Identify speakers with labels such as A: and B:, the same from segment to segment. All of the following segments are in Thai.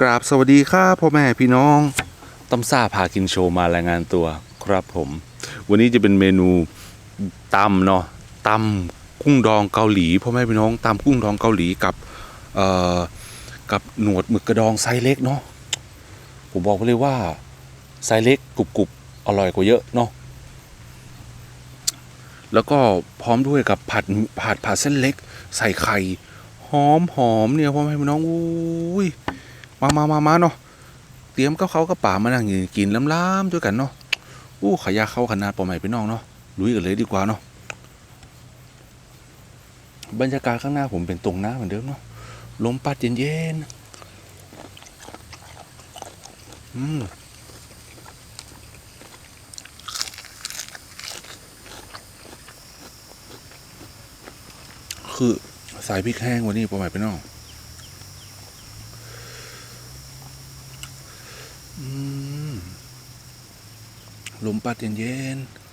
A: กราบสวัสดีครับพ่อแม่พี่น้องตำซ่าพากินโชว์มารายงานตัวครับผม วันนี้จะเป็นเมนูตำเนาะตำกุ้งดองเกาหลีพ่อแม่พี่น้องตำกุ้งดองเกาหลีกับเอ่อกับหนวดหมึกกระดองไซส์เล็กเนาะผมบอกเลยว่าไซส์เล็กกรุบๆอร่อยกว่าเยอะเนาะแล้วก็พร้อมด้วยกับผัดผัดผัดเส้นเล็ก ใส่ไข่หอมหอมเนี่ยพ่อแม่พี่น้องอุ้ย มามามามาเนาะเตรียมกับเขากับป่ามานั่งกินล้ำๆด้วยกันเนาะอู้ขายาเข้าขนาดปอใหม่พี่น้องเนาะลุยกันเลยดีกว่าเนาะบรรยากาศข้างหน้าผมเป็นตรงน้าเหมือนเดิมเนาะลมพัดเย็นๆอืมคือสายพริกแห้งวันนี้ปอใหม่พี่น้อง ลมพัดเย็นๆ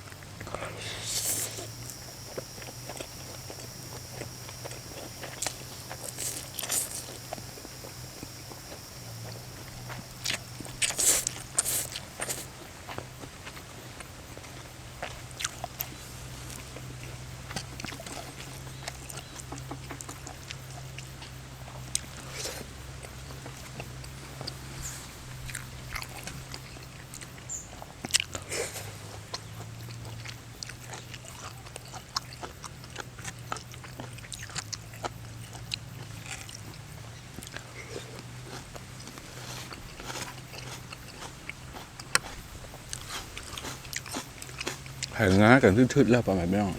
A: งากันทืดๆแล้วปอใหม่พี่น้อง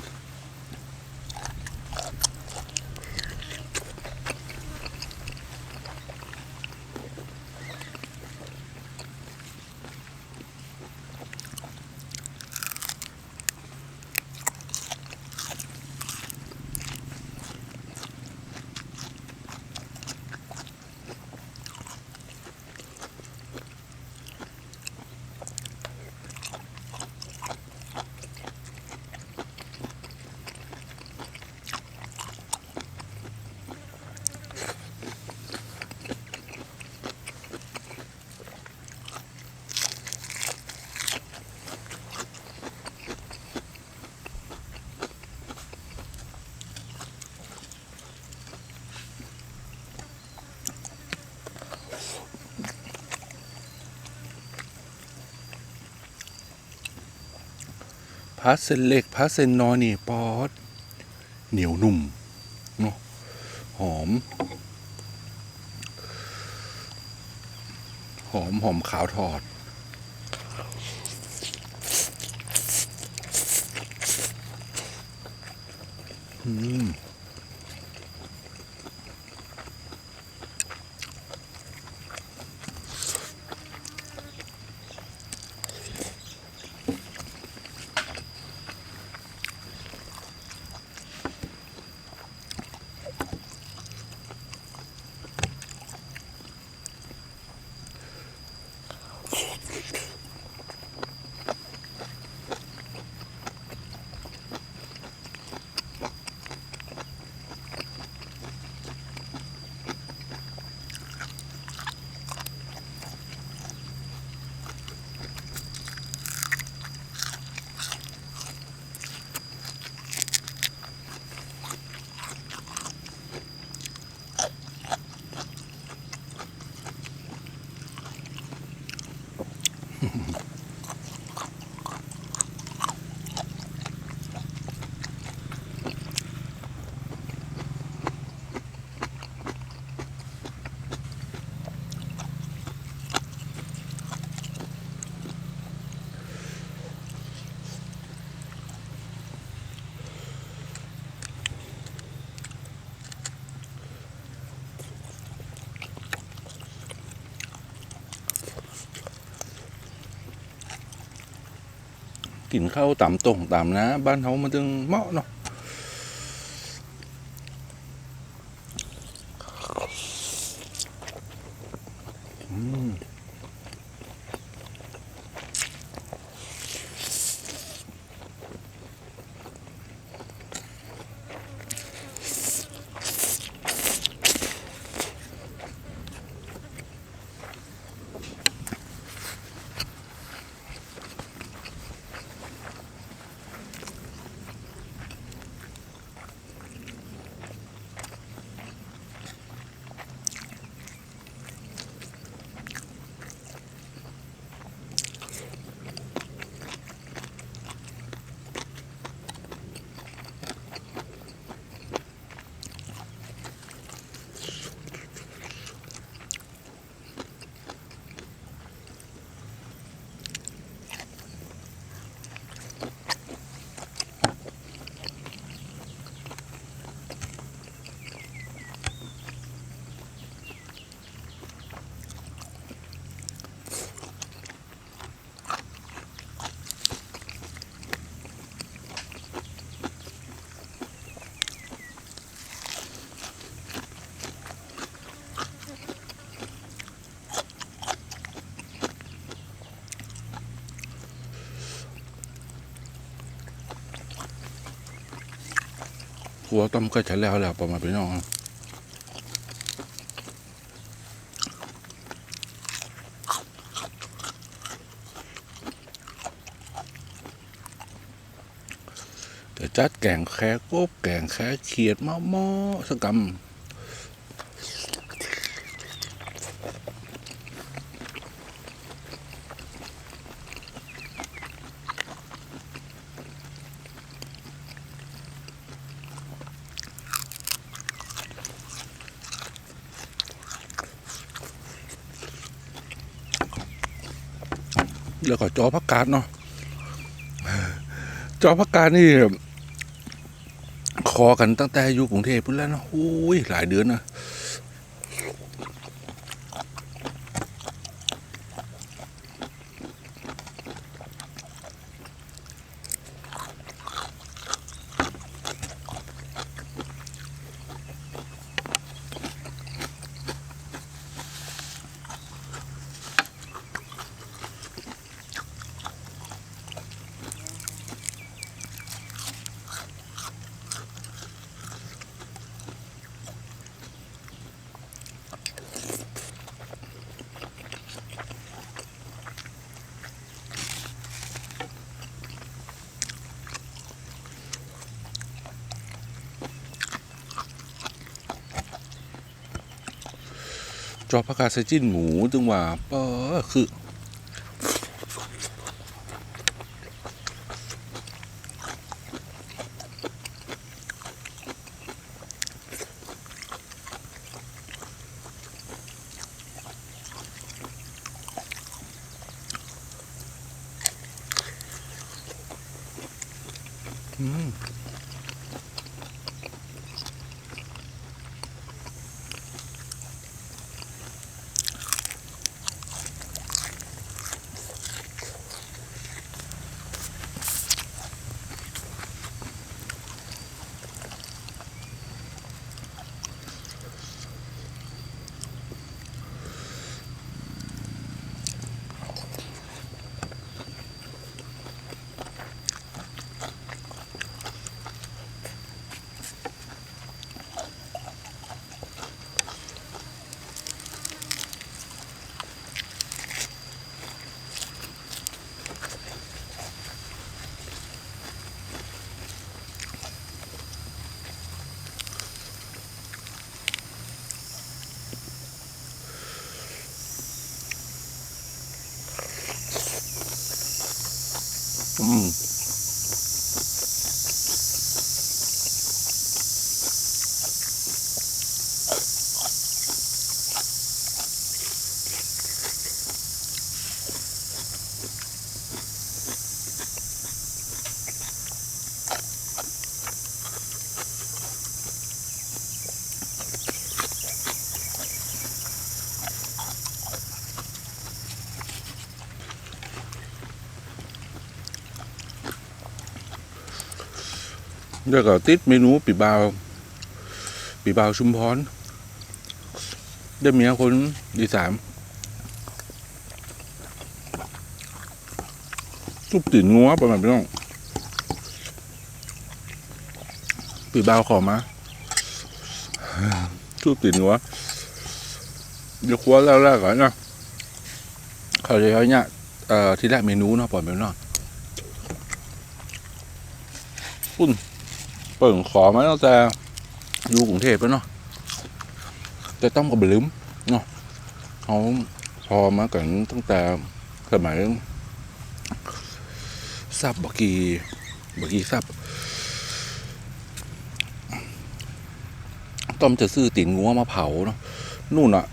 A: าเซนเล็กพาเซนน้อยนี่ปอด เหนียวนุ่มเนาะหอม หอมหอมขาวทอด อืม กินข้าวต่ำตรงต่ำนะ บ้านเขามันจึงเหมาะเนาะ ครัวต้มก็จะแล้วแล้วประมาณพี่น้องเดี๋ยวจัดแกงแค่กบแกงแค่เขียดมอมอสักก แล้วก็จอพักกาดเนาะจอพักกาดนี่ คอกันตั้งแต่อยู่กรุงเทพพุ่นแล้วเนาะอุ้ยหลายเดือนนะ จอพักกาดใส่จิ้นหมูจึงว่าเปอคือ แล้วก็ติดเมนูปีบาว ปีบาวชุมพรได้เมียคนดีสามซุปตีนงัวประมาณพี่น้องปีบาวขอมาซุปตีนงัวเดี๋ยวครัวแล้วๆก่อนนะเขาจะเอาเนี่ยเอ่อที่แรกเมนูเนาะปล่อยไปเนาะเปิ่งขอมาตั้งแต่อยู่กรุงเทพแล้วเนาะแต่ต้อมก็บลืมเนาะเขาพอมากันตั้งแต่สมัยซับบกีบกีซับต้อมจะซื้อติ่งงัวมาเผาเนาะนู่นอะ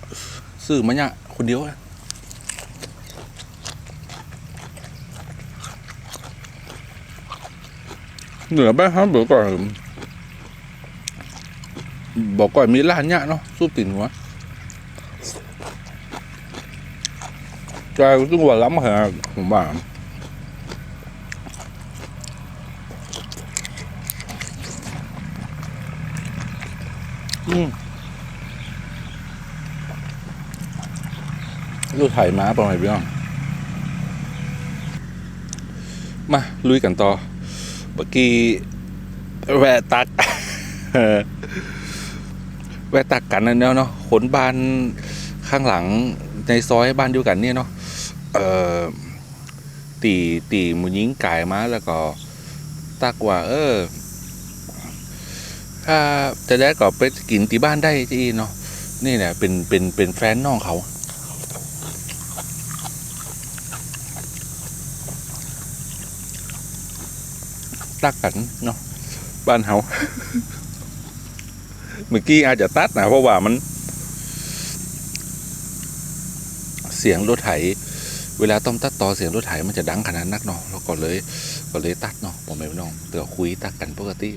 A: ซื้อมาเนี่ยคนเดียวอะ เหนือไปครับเดี๋ยวก่อนบอกก่อนมีร้านเนี่ยเนาะซุปติ่นหัวใจซึ่งว่าล้ำเหรอผมว่าอืมลูกไถ่ม้าประมาณพี่น้องมา ลุยกันต่อ มื่อกี้แวะตักแวะตักกันนั่นเนาะเนาะขนบ้านข้างหลังในซอยบ้านเดียวกันเนี่ยเนาะเอ่อตีตีมูยิงไก่มาแล้วก็ตักว่า เออ ถ้าจะได้ก็ไปกินที่บ้านได้จีเนาะนี่เนี่ยเป็นเป็นเป็นแฟนน้องเขา ตักกันเนาะบ้านเฮาเมื่อกี้อาจจะตัดนะเพราะว่ามัน เสียงรถไถ เวลาต้องตัดต่อเสียงรถไถมันจะดังขนาดนักเนาะเราก็เลยก็เลยตัดเนาะผมไม่น้องเตือคุยตักกันปกติ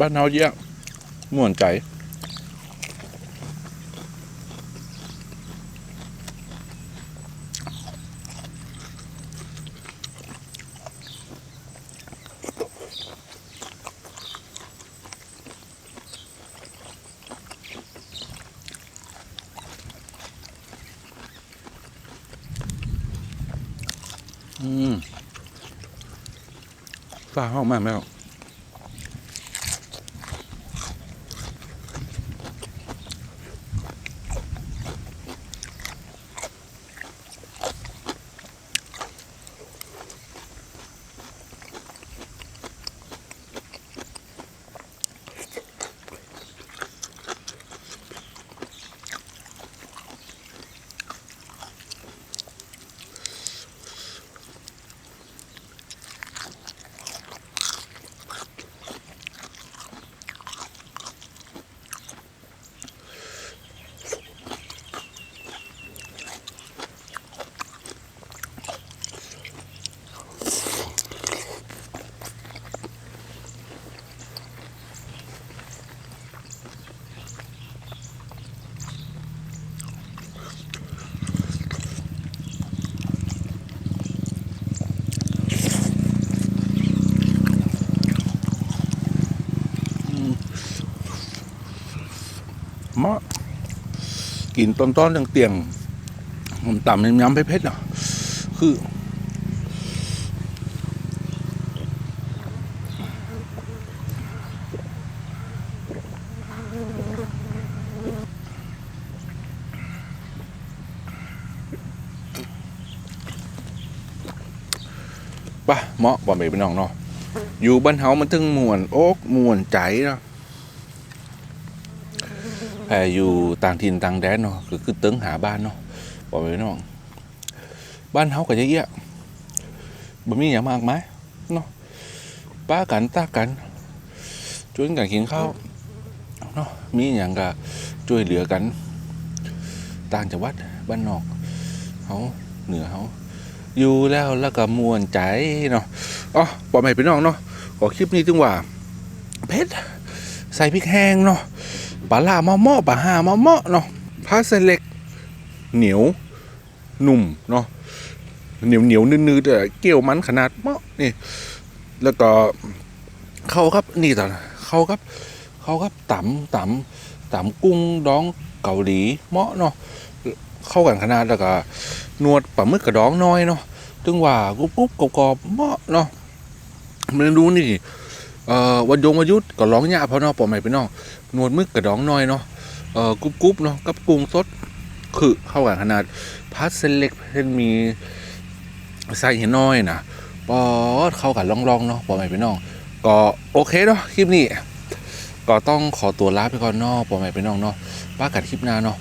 A: บ้านเฮาเยอะม่วนใจอืมฟ้าห้องมากไหมครับ กินต้นๆเตียงผมต่ำน้ำๆเพชรๆเนาะคือป่ะเหมาะบ่แม่พี่น้องเนาะอยู่บ้านเฮามันถึงมวน โอ๊กมวนใจเนาะ อยู่ต่างถิ่นต่างแดนเนาะก็คือเติ้งหาบ้านเนาะบ่แม่พี่น้องบ้านเฮาก็เยอะๆบ่มีหยังมากมายเนาะป้ากันตากันช่วยกันกินข้าวเนาะมีหยังก็ช่วยเหลือกัน ต่างจังหวัดบ้านนอกเฮาเหนือเฮาอยู่แล้วแล้วก็มวนใจเนาะอ๋อบอกไม่เป็นน้องเนาะขอคลิปนี้จึงว่า เพชรใส่พริกแห้งเนาะ ปลาล่ามาเมาะปลาห่ามาเมาะเนาะพาเส้นเล็ก เหนียวหนุ่มเนาะเหนียวเหนียวนืดๆแต่เกี่ยวมันขนาดเมาะนี่ แล้วก็เข้าครับนี่ต่อเข้าครับเข้าครับตำตำตำกุ้งดองเกาหลีเมาะเนาะเข้ากันขนาดแล้วก็นวดปลาหมึกกระดองน้อยเนาะถึงว่ากรุบกรุบกรอบเหมาะเนาะมันดูนี่ เอ่อวันยงวยุทธก็ร้องยาเพราะเนาะปอใหม่ไปเนาะนวดมึกกระดองน้อยเนาะเอ่อกรุบกรุบเนาะกับกุ้งสดคือเข้ากันขนาดพัดเส้นเล็กเส้นมีใส่เห็นน้อยนะปอดเข้ากันลองๆเนาะปอใหม่ไปเนาะก็โอเคเนาะคลิปนี้ก็ต้องขอตัวลาไปก่อนเนาะปอใหม่ไปเนาะเนาะป้ากันคลิปหน้าเนาะ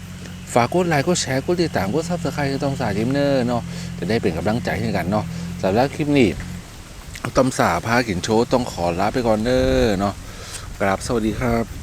A: ฝากกดไลค์กดแชร์กดติดตามกดซับสไครต์ต้องสายทิมเนอร์เนาะจะได้เป็นกำลังใจให้กันเนาะสำหรับคลิปนี้ ตำสาพากินโชว์ต้องขอลาไปก่อนเด้อเนาะกราบสวัสดีครับ